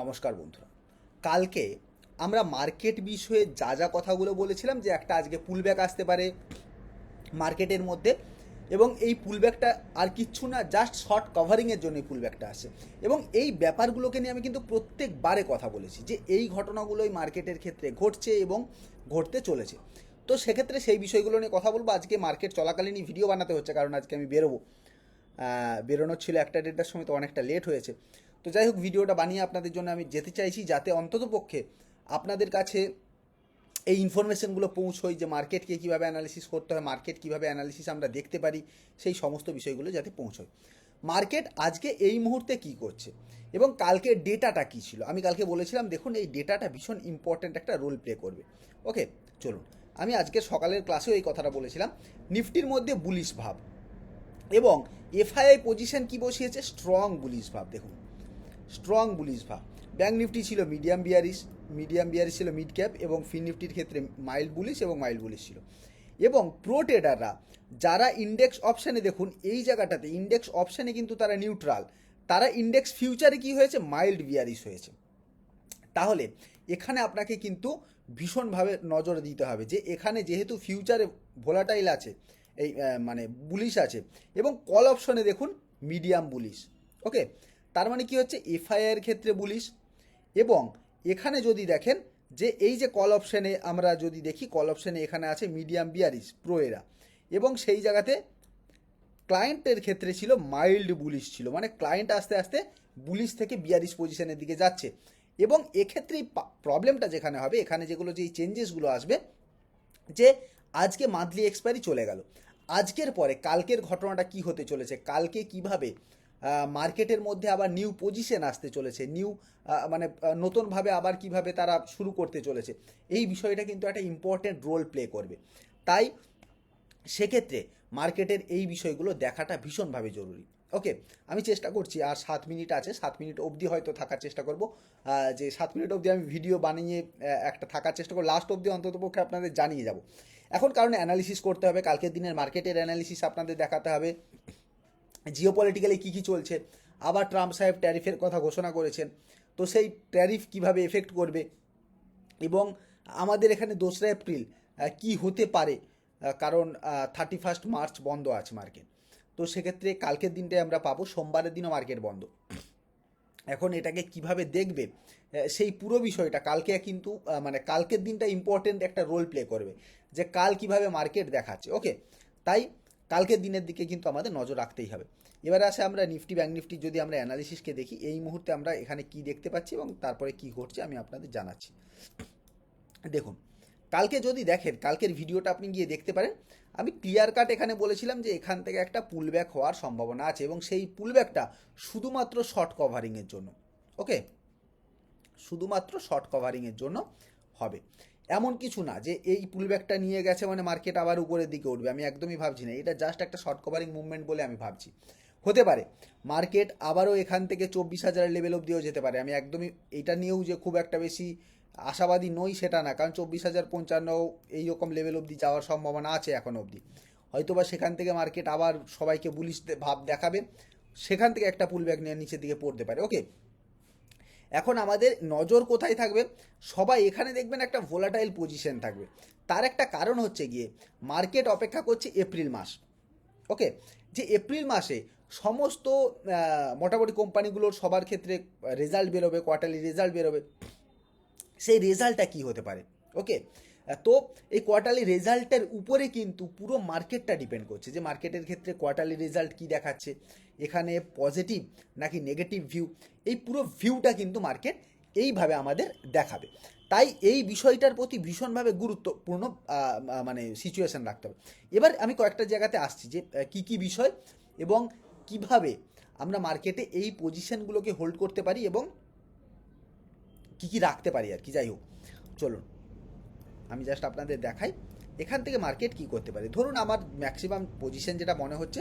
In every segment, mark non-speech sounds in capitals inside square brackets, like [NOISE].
নমস্কার বন্ধুরা। কালকে আমরা মার্কেট বিষয়ে যা যা কথাগুলো বলেছিলাম যে একটা আজকে পুলব্যাক আসতে পারে মার্কেটের মধ্যে এবং এই পুলব্যাকটা আর কিচ্ছু না জাস্ট শর্ট কভারিংয়ের জন্য পুলব্যাকটা আসে। এবং এই ব্যাপারগুলোকে নিয়ে আমি কিন্তু প্রত্যেকবারে কথা বলেছি যে এই ঘটনাগুলোই মার্কেটের ক্ষেত্রে ঘটছে এবং ঘটতে চলেছে। তো সেক্ষেত্রে সেই বিষয়গুলো নিয়ে কথা বলব। আজকে মার্কেট চলাকালীনই ভিডিও বানাতে হচ্ছে, কারণ আজকে আমি বেরোবো। বেরোনোর ছিল একটা দেড়টার সময়, তো অনেকটা লেট হয়েছে। তো যাই হোক, ভিডিওটা বানিয়ে আপনাদের জন্য আমি যেতে চাইছি যাতে অন্ততপক্ষে আপনাদের কাছে এই ইনফরমেশনগুলো পৌঁছয় যে মার্কেটকে কীভাবে অ্যানালিসিস করতে হয়, মার্কেট কীভাবে অ্যানালিসিস আমরা দেখতে পারি, সেই সমস্ত বিষয়গুলো যাতে পৌঁছয়। মার্কেট আজকে এই মুহূর্তে কি করছে এবং কালকে ডেটাটা কী ছিল? আমি কালকে বলেছিলাম, দেখুন, এই ডেটাটা ভীষণ ইম্পর্ট্যান্ট একটা রোল প্লে করবে। ওকে চলুন। আমি আজকে সকালের ক্লাসেও এই কথাটা বলেছিলাম, নিফটির মধ্যে বুলিশ ভাব এবং এফআইআই পজিশন কি বসিয়েছে? স্ট্রং বুলিশ ভাব, দেখুন। স্ট্রং বুলিশ ভাব। ব্যাঙ্ক নিফটি ছিল মিডিয়াম বিয়ারিশ মিডিয়াম বিয়ারিশ ছিল মিড ক্যাপ এবং ফিন নিফটির ক্ষেত্রে মাইল্ড বুলিশ এবং মাইল্ড বুলিশ ছিল। এবং প্রো ট্রেডাররা যারা ইন্ডেক্স অপশানে দেখুন, এই জায়গাটাতে ইন্ডেক্স অপশানে কিন্তু তারা নিউট্রাল তারা ইন্ডেক্স ফিউচারে কি হয়েছে? মাইল্ড বিয়ারিশ হয়েছে। তাহলে এখানে আপনাকে কিন্তু ভীষণভাবে নজর দিতে হবে যে এখানে যেহেতু ফিউচারে ভোলাটাইল আছে, এই মানে বুলিশ আছে, এবং কল অপশনে দেখুন মিডিয়াম বুলিশ ওকে তার মানে কি হচ্ছে? এফআইআর ক্ষেত্রে বুলিশ এবং এখানে যদি দেখেন যে এই যে কল অপশনে আমরা যদি দেখি কল অপশনে এখানে আছে মিডিয়াম বিয়ারিশ প্রো এরা এবং সেই জায়গাতে ক্লায়েন্টের ক্ষেত্রে ছিল মাইল্ড বুলিশ ছিল। মানে ক্লায়েন্ট আস্তে আস্তে বুলিশ থেকে বিয়ারিশ পজিশনের দিকে যাচ্ছে। এবং এক্ষেত্রেই প্রবলেমটা যেখানে হবে, এখানে যেগুলো যে চেঞ্জেসগুলো আসবে, যে আজকে মান্থলি এক্সপায়ারি চলে গেল। আজকের পরে কালকের ঘটনাটা কি হতে চলেছে, কালকে কীভাবে মার্কেটের মধ্যে আবার নিউ পজিশন আসতে চলেছে নিউ মানে নতুনভাবে আবার কীভাবে তারা শুরু করতে চলেছে, এই বিষয়টা কিন্তু একটা ইম্পর্ট্যান্ট রোল প্লে করবে। তাই সেক্ষেত্রে মার্কেটের এই বিষয়গুলো দেখাটা ভীষণভাবে জরুরি। ওকে আমি চেষ্টা করছি, আর সাত মিনিট আছে, সাত মিনিট অবধি হয়তো থাকার চেষ্টা করব। যে সাত মিনিট অবধি আমি ভিডিও বানিয়ে একটা থাকার চেষ্টা করব লাস্ট অবধি অন্তত পক্ষে আপনাদের জানিয়ে যাব। এখন কারণে অ্যানালিসিস করতে হবে, কালকের দিনের মার্কেটের অ্যানালিসিস আপনাদের দেখাতে হবে। জিও পলিটিক্যালি কী কী চলছে, আবার ট্রাম্প সাহেব ট্যারিফের কথা ঘোষণা করেছেন, তো সেই ট্যারিফ কীভাবে এফেক্ট করবে এবং আমাদের এখানে দোসরা এপ্রিল কি হতে পারে কারণ থার্টি ফার্স্ট মার্চ বন্ধ আছে মার্কেট তো সেক্ষেত্রে কালকের দিনটাই আমরা পাবো, সোমবারের দিনও মার্কেট বন্ধ। এখন এটাকে কীভাবে দেখবে সেই পুরো বিষয়টা কালকে কিন্তু মানে কালকের দিনটা ইম্পর্টেন্ট একটা রোল প্লে করবে, যে কাল কীভাবে মার্কেট দেখাচ্ছে ওকে তাই কালকের দিনের দিকে কিন্তু আমাদের নজর রাখতেই হবে। এবারে আসে আমরা নিফটি ব্যাঙ্ক নিফটি যদি আমরা অ্যানালিসিসকে দেখি, এই মুহূর্তে আমরা এখানে কি দেখতে পাচ্ছি এবং তারপরে কি ঘটছে আমি আপনাদের জানাচ্ছি। দেখুন, কালকে যদি দেখেন, কালকের ভিডিওটা আপনি গিয়ে দেখতে পারেন, আমি ক্লিয়ার কাট এখানে বলেছিলাম যে এখান থেকে একটা পুলব্যাক হওয়ার সম্ভাবনা আছে এবং সেই পুলব্যাকটা শুধুমাত্র শর্ট কভারিংয়ের জন্য ওকে শুধুমাত্র শর্ট কভারিংয়ের জন্য হবে। এমন কিছু না যে এই পুলব্যাকটা নিয়ে গেছে মানে মার্কেট আবার উপরের দিকে উঠবে। আমি একদমই ভাবছি না। এটা জাস্ট একটা শর্ট কভারিং মুভমেন্ট বলে আমি ভাবছি। হতে পারে। মার্কেট আবারও এখান থেকে চব্বিশ হাজারের লেভেল অবধিও যেতে পারে। আমি একদমই এটা নিয়েও যে খুব একটা বেশি আশাবাদী নই সেটা না। কারণ চব্বিশ হাজার পঞ্চান্ন এইরকম লেভেল অবধি যাওয়ার সম্ভাবনা আছে এখন অবধি। হয়তোবা সেখান থেকে মার্কেট আবার সবাইকে বুলিশ ভাব দেখাবে। সেখান থেকে একটা পুলব্যাক নিয়ে নিচের দিকে পড়তে পারে। ওকে এখন আমাদের নজর কোথায় থাকবে? সবাই এখানে দেখবেন একটা ভোলাটাইল পজিশন থাকবে। তার একটা কারণ হচ্ছে গিয়ে মার্কেট অপেক্ষা করছে এপ্রিল মাস। ওকে যে এপ্রিল মাসে সমস্ত মোটামুটি কোম্পানিগুলোর সবার ক্ষেত্রে রেজাল্ট বেরোবে কোয়ার্টারলি রেজাল্ট বেরোবে। সেই রেজাল্টটা কি হতে পারে? ওকে তো এই কোয়ার্টারলি রেজাল্টের উপরে কিন্তু পুরো মার্কেটটা ডিপেন্ড করছে যে মার্কেটের ক্ষেত্রে কোয়ার্টারলি রেজাল্ট কি দেখাচ্ছে। এখানে পজিটিভ নাকি নেগেটিভ ভিউ এই পুরো ভিউটা কিন্তু মার্কেট এইভাবে আমাদের দেখাবে। তাই এই বিষয়টার প্রতি ভীষণভাবে গুরুত্বপূর্ণ মানে সিচুয়েশন রাখতে হবে। এবার আমি কয়েকটা জায়গাতে আসছি যে কি কি বিষয় এবং কীভাবে আমরা মার্কেটে এই পজিশনগুলোকে হোল্ড করতে পারি এবং কি কি রাখতে পারি আর কি। যাই হোক, চলুন। আমি জাস্ট আপনাদের দেখাই। এখান থেকে মার্কেট কি করতে পারে? ধরুন আমার ম্যাক্সিমাম পজিশন যেটা মনে হচ্ছে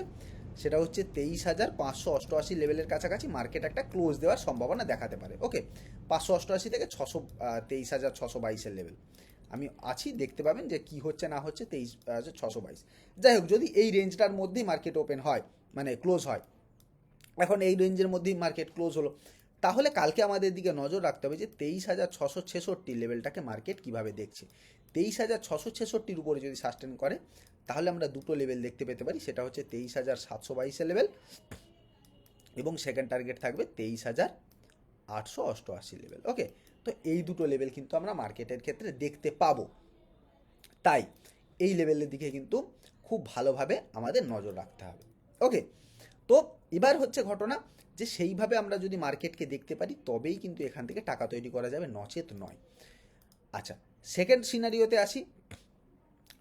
সেটা হচ্ছে তেইশ হাজার পাঁচশো অষ্টআশি লেভেলের কাছাকাছি মার্কেট একটা ক্লোজ দেওয়ার সম্ভাবনা দেখাতে পারে। ওকে পাঁচশো অষ্টআশি থেকে ছশো তেইশ হাজার ছশো বাইশের লেভেল আমি আছি, দেখতে পাবেন যে কি হচ্ছে না হচ্ছে তেইশ হাজার ছশো বাইশ। যাই হোক, যদি এই রেঞ্জটার মধ্যেই মার্কেট ওপেন হয় মানে ক্লোজ হয়, এখন এই রেঞ্জের মধ্যেই মার্কেট ক্লোজ হলো, তাহলে কালকে আমাদের দিকে নজর রাখতে হবে যে তেইশ হাজার ছশো ছেষট্টি লেভেলটাকে মার্কেট কীভাবে দেখছে। তেইশ হাজার ছশো ছেষট্টির উপরে যদি সাস্টেন করে, তাহলে আমরা দুটো লেভেল দেখতে পেতে পারি। সেটা হচ্ছে তেইশ হাজার সাতশো বাইশের লেভেল এবং সেকেন্ড টার্গেট থাকবে তেইশ হাজার আটশো অষ্টআশি লেভেল ওকে তো এই দুটো লেভেল কিন্তু আমরা মার্কেটের ক্ষেত্রে দেখতে পাবো। তাই এই লেভেলের দিকে কিন্তু খুব ভালোভাবে আমাদের নজর রাখতে হবে। ওকে তো এবার হচ্ছে ঘটনা যে সেইভাবে আমরা যদি মার্কেটকে দেখতে পারি, তবেই কিন্তু এখান থেকে টাকা তৈরি করা যাবে, নচেত নয়। আচ্ছা সেকেন্ড সিনারিওতে আসি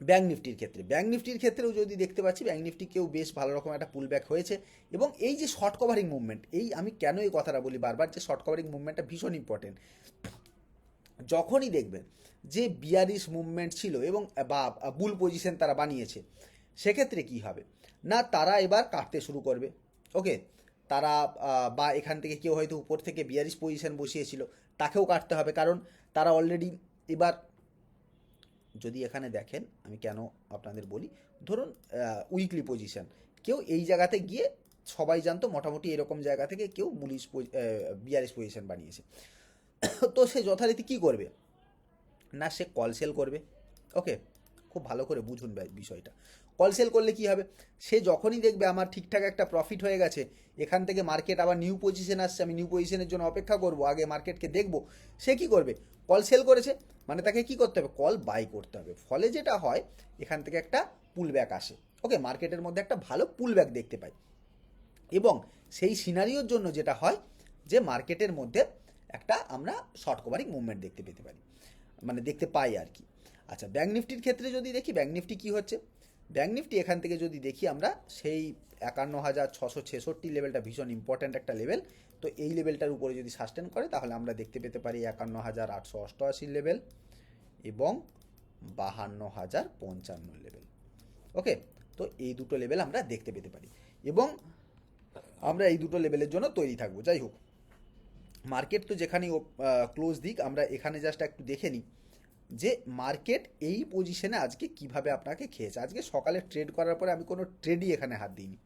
ব্যাঙ্ক নিফটির ক্ষেত্রে। ব্যাঙ্ক নিফটির ক্ষেত্রেও যদি দেখতে পাচ্ছি ব্যাঙ্ক নিফটিকেও বেশ ভালো রকম একটা পুল ব্যাক হয়েছে এবং এই যে শর্ট কভারিং মুভমেন্ট এই আমি কেন এই কথাটা বলি বারবার যে শর্ট কভারিং মুভমেন্টটা ভীষণ ইম্পর্টেন্ট যখনই দেখবেন যে বিয়ারিশ মুভমেন্ট ছিল এবং বা বুল পজিশন তারা বানিয়েছে, সেক্ষেত্রে কি হবে? না, তারা এবার কাটতে শুরু করবে। ওকে তারা বা এখান থেকে কেউ হয়তো উপর থেকে বিয়ারিশ পজিশন বসিয়েছিল, তাকেও কাটতে হবে। কারণ তারা অলরেডি এবার যদি এখানে দেখেন, আমি কেন আপনাদের বলি, ধরুন উইকলি পজিশন কেউ এই জায়গাতে গিয়ে সবাই জানতো মোটামুটি এরকম জায়গা থেকে কেউ বুলিশ বিয়ারিশ পজিশান বানিয়েছে। তো সে যথারীতি কী করবে? না, সে কল সেল করবে। ওকে খুব ভালো করে বুঝুন বিষয়টা। কল সেল করলে কি হবে? সে যখনই দেখবে আমার ঠিকঠাক একটা প্রফিট হয়ে গেছে, এখান থেকে মার্কেট আবার নিউ পজিশন আসছে, আমি নিউ পজিশনের জন্য অপেক্ষা করব, আগে মার্কেটকে দেখব, সে কি করবে? কল সেল করেছে মানে তাকে কি করতে হবে? কল বাই করতে হবে। ফলে যেটা হয়, এখান থেকে একটা পুল ব্যাক আসে ওকে মার্কেটের মধ্যে একটা ভালো পুল ব্যাক দেখতে পাই। এবং সেই সিনারিওর জন্য যেটা হয়, যে মার্কেটের মধ্যে একটা আমরা শর্ট কভারিং মুভমেন্ট দেখতে পেতে পারি। মানে দেখতে পাই আর কি। আচ্ছা ব্যাঙ্ক নিফটির ক্ষেত্রে যদি দেখি ব্যাঙ্ক নিফটি কী হচ্ছে? ব্যাঙ্ক নিফটি এখান থেকে যদি দেখি আমরা, সেই একান্ন হাজার ছশো ছেষট্টি লেভেলটা ভীষণ ইম্পর্ট্যান্ট একটা লেভেল। তো এই লেভেলটার উপরে যদি সাস্টেন করে, তাহলে আমরা দেখতে পেতে পারি একান্ন হাজার আটশো অষ্টআশি লেভেল এবং বাহান্ন হাজার পঞ্চান্ন লেভেল। ওকে? তো এই দুটো লেভেল আমরা দেখতে পেতে পারি। এবং আমরা এই দুটো লেভেলের জন্য তৈরি থাকব। যাই হোক, মার্কেট তো যেখানেই ক্লোজ দিক, আমরা এখানে জাস্ট একটু দেখে নিই। যে মার্কেট এই পজিশনে আজকে কীভাবে আপনাকে খেয়েছে? আজকে সকালে ট্রেড করার পরে আমি কোনো ট্রেডই এখানে হাত দিইনি।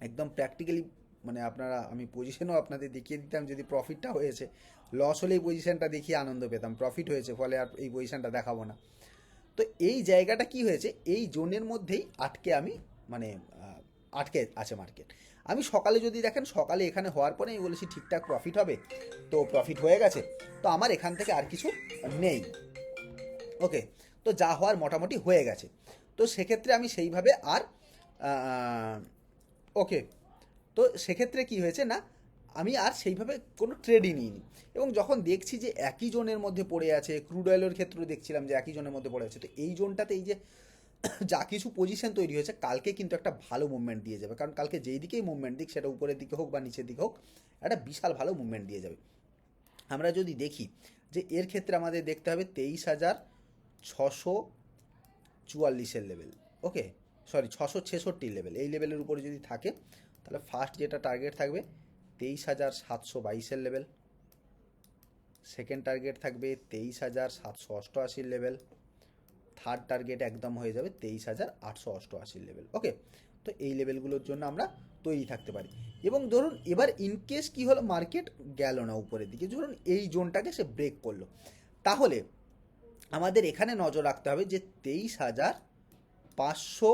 একদম প্র্যাকটিক্যালি মানে আপনারা, আমি পজিশনও আপনাদের দেখিয়ে দিতাম যদি প্রফিটটা হয়েছে। লস হলে এই পজিশনটা দেখিয়ে আনন্দ পেতাম। প্রফিট হয়েছে, ফলে আর এই পজিশনটা দেখাবো না। তো এই জায়গাটা কি হয়েছে? এই জোনের মধ্যেই আটকে আমি মানে আটকে আছে মার্কেট আমি সকালে যদি দেখেন সকালে এখানে হওয়ার পরে আমি বলেছি ঠিকঠাক প্রফিট হবে, তো প্রফিট হয়ে গেছে। তো আমার এখান থেকে আর কিছু নেই। ওকে তো যা হওয়ার মোটামুটি হয়ে গেছে। তো সেক্ষেত্রে আমি সেইভাবে আর ওকে তো সেক্ষেত্রে কি হয়েছে না, আমি আর সেইভাবে কোনো ট্রেডই নিইনি। এবং যখন দেখছি যে একই জোনের মধ্যে পড়ে আছে ক্রুড অয়েলের ক্ষেত্রেও দেখছিলাম যে একই জোনের মধ্যে পড়ে আছে, তো এই জোনটাতে এই যে [COUGHS] যা কিছু পজিশন তৈরি হয়েছে, কালকে কিন্তু একটা ভালো মুভমেন্ট দিয়ে যাবে। কারণ কালকে যেই দিকেই মুভমেন্ট দিক, সেটা উপরের দিকে হোক বা নিচের দিকে হোক, একটা বিশাল ভালো মুভমেন্ট দিয়ে যাবে। আমরা যদি দেখি যে এর ক্ষেত্রে আমাদের দেখতে হবে তেইশ হাজার ছশো চুয়াল্লিশের লেভেল ওকে সরি ছশো ছেষট্টির লেভেল এই লেভেলের উপরে যদি থাকে, তাহলে ফার্স্ট যেটা টার্গেট থাকবে, তেইশ হাজার সাতশো বাইশের লেভেল সেকেন্ড টার্গেট থাকবে তেইশ হাজার সাতশো অষ্টআশির লেভেল থার্ড টার্গেট একদম হয়ে যাবে তেইশ হাজার আটশো অষ্টআশির লেভেল ওকে তো এই লেভেলগুলোর জন্য আমরা তৈরি থাকতে পারি। এবং ধরুন এবার ইনকেস কি হলো মার্কেট গেল না উপরের দিকে, ধরুন এই জোনটাকে সে ব্রেক করল। তাহলে আমাদের এখানে নজর রাখতে হবে যে তেইশ হাজার পাঁচশো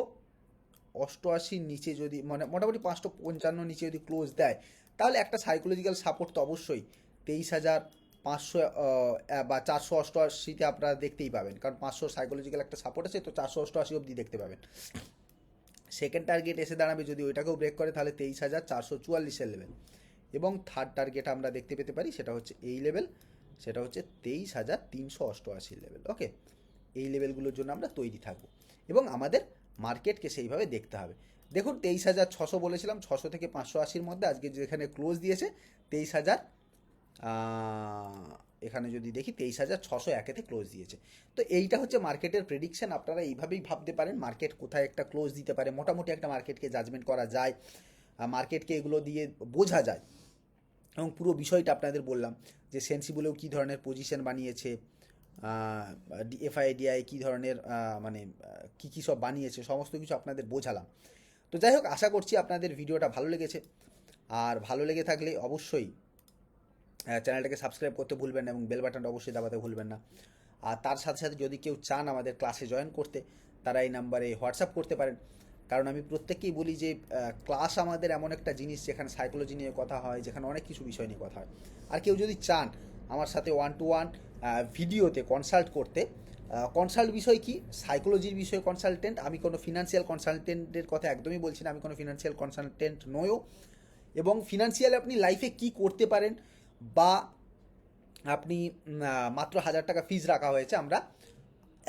অষ্টআশির নিচে যদি মানে মোটামুটি পাঁচশো পঞ্চান্ন নিচে যদি ক্লোজ দেয়, তাহলে একটা সাইকোলজিক্যাল সাপোর্ট তো অবশ্যই। তেইশ হাজার পাঁচশো বা চারশো অষ্টআশিতে আপনারা দেখতেই পাবেন। কারণ পাঁচশো সাইকোলজিক্যাল একটা সাপোর্ট আছে, তো চারশো অষ্টআশি অবধি দেখতে পাবেন। সেকেন্ড টার্গেট এসে দাঁড়াবে যদি ওইটাকেও ব্রেক করে, তাহলে তেইশ হাজার চারশো চুয়াল্লিশের লেভেল এবং থার্ড টার্গেট আমরা দেখতে পেতে পারি, সেটা হচ্ছে এই লেভেল সেটা হচ্ছে তেইশ হাজার তিনশো অষ্টআশির লেভেল ওকে এই লেভেলগুলোর জন্য আমরা তৈরি থাকব। এবং আমাদের মার্কেটকে সেইভাবে দেখতে হবে। দেখুন, তেইশ হাজার ছশো বলেছিলাম, ছশো থেকে পাঁচশো আশির মধ্যে আজকে যেখানে ক্লোজ দিয়েছে, তেইশ হাজার এখানে যদি দেখি তেইশ হাজার ছশো একেতে ক্লোজ দিয়েছে। তো এইটা হচ্ছে মার্কেটের প্রেডিকশন আপনারা এইভাবেই ভাবতে পারেন মার্কেট কোথায় একটা ক্লোজ দিতে পারে, মোটামুটি একটা মার্কেটকে জাজমেন্ট করা যায় মার্কেটকে এগুলো দিয়ে বোঝা যায়। এবং পুরো বিষয়টা আপনাদের বললাম যে সেন্সিবলেও কী ধরনের পজিশন বানিয়েছে এফআইডিআই কী ধরনের মানে কী কী সব বানিয়েছে, সমস্ত কিছু আপনাদের বোঝালাম। তো যাই হোক, আশা করছি আপনাদের ভিডিওটা ভালো লেগেছে। আর ভালো লেগে থাকলে অবশ্যই চ্যানেলটাকে সাবস্ক্রাইব করতে ভুলবেন না এবং বেল বাটনটা অবশ্যই দাবাতে ভুলবেন না। আর তার সাথে সাথে যদি কেউ চান আমাদের ক্লাসে জয়েন করতে, তারা এই নাম্বারে হোয়াটসঅ্যাপ করতে পারেন। কারণ আমি প্রত্যেককেই বলি যে ক্লাস আমাদের এমন একটা জিনিস যেখানে সাইকোলজি নিয়ে কথা হয়, যেখানে অনেক কিছু বিষয় নিয়ে কথা হয়। আর কেউ যদি চান আমার সাথে ওয়ান টু ওয়ান ভিডিওতে কনসাল্ট করতে কনসাল্ট বিষয় কি? সাইকোলজির বিষয়ে কনসালটেন্ট আমি কোনো ফিনান্সিয়াল কনসালটেন্টের কথা একদমই বলছি না, আমি কোনো ফিনান্সিয়াল কনসালটেন্ট নয়ও এবং ফিনান্সিয়ালি আপনি লাইফে কি করতে পারেন বা আপনি মাত্র হাজার টাকা ফিজ রাখা হয়েছে, আমরা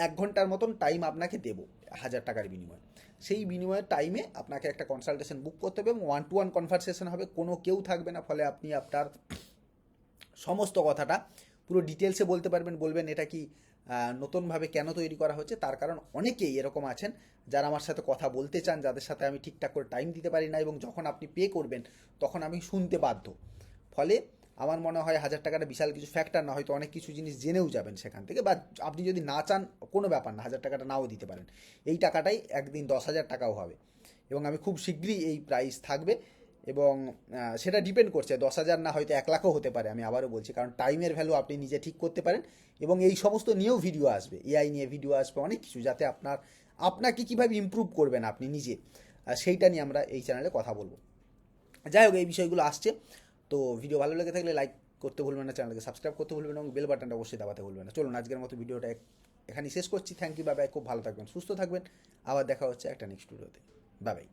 এক ঘণ্টার মতন টাইম আপনাকে দেবো হাজার টাকার বিনিময়ে। সেই বিনিময়ের টাইমে আপনাকে একটা কনসালটেশন বুক করতে হবে এবং ওয়ান টু ওয়ান কনভারসেশন হবে। কোনো কেউ থাকবে না, ফলে আপনি আপনার সমস্ত কথাটা পুরো ডিটেলসে বলতে পারবেন, বলবেন এটা কি নতুনভাবে কেন তৈরি করা হচ্ছে? তার কারণ অনেকেই এরকম আছেন যারা আমার সাথে কথা বলতে চান, যাদের সাথে আমি ঠিকঠাক করে টাইম দিতে পারি না এবং যখন আপনি পে করবেন, তখন আমি শুনতে বাধ্য। ফলে আমার মনে হয় হাজার টাকাটা বিশাল কিছু ফ্যাক্টর না, হয়তো অনেক কিছু জিনিস জেনেও যাবেন সেখান থেকে। বা আপনি যদি না চান, কোনো ব্যাপার না, হাজার টাকাটা নাও দিতে পারেন। এই টাকাটাই একদিন দশ হাজার টাকাও হবে। এবং আমি খুব শীঘ্রই এই প্রাইস থাকবে। এবং সেটা ডিপেন্ড করছে। দশ হাজার না হয়তো এক লাখও হতে পারে, আমি আবারও বলছি। কারণ টাইমের ভ্যালু আপনি নিজে ঠিক করতে পারেন। এবং এই সমস্ত নিয়েও ভিডিও আসবে। এআই নিয়ে ভিডিও আসবে, অনেক কিছু, যাতে আপনার, আপনাকে কীভাবে ইমপ্রুভ করবেন আপনি নিজে। সেইটা নিয়ে আমরা এই চ্যানেলে কথা বলব। যাই হোক, এই বিষয়গুলো আসছে। তো ভিডিও ভালো লেগে থাকলে লাইক করতে ভুলবেন না চ্যানেলকে সাবস্ক্রাইব করতে ভুলবেন এবং বেল বাটনটা অবশ্যই দাবাতে ভুলবেন না। চলুন, আজকের মতো ভিডিওটা এখানেই শেষ করছি। থ্যাংক ইউ বাবাই খুব ভালো থাকবেন, সুস্থ থাকবেন। আবার দেখা হচ্ছে একটা নেক্সট ভিডিওতে বাবাই